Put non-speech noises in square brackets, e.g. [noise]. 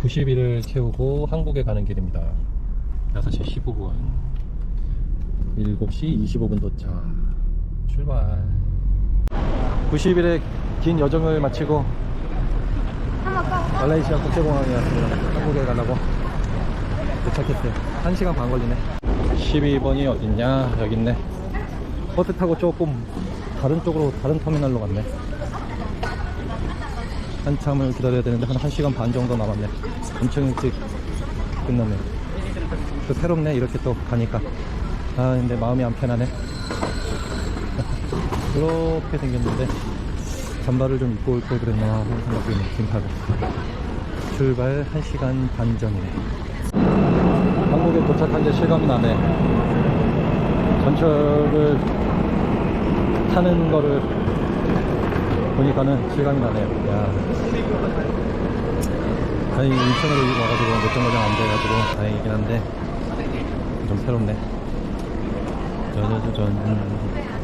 90일을 채우고 한국에 가는 길입니다. 6시 15분. 7시 25분 도착. 출발. 90일의 긴 여정을 마치고 말레이시아 국제공항에 왔습니다. 한국에 가려고 도착했어요. 1시간 반 걸리네. 12번이 어딨냐? 여기 있네. 버스 타고 조금 다른 쪽으로, 다른 터미널로 갔네. 한참을 기다려야 되는데 한 1시간 반 정도 남았네. 엄청 일찍 끝났네. 또 새롭네, 이렇게 또 가니까. 아, 근데 마음이 안 편하네. [laughs] 이렇게 생겼는데, 잠바를 좀 입고 올 걸 그랬나 하고 생각이 긴하고 출발 1시간 반 전이네. 한국에 도착한 지 실감이 나네. 전철을 타는 거를 보니까는 실감이 나네요. 야. 다행히 인천으로 와가지고 몇 정거장 안 돼가지고 다행이긴 한데 좀 새롭네. 짜자자잔.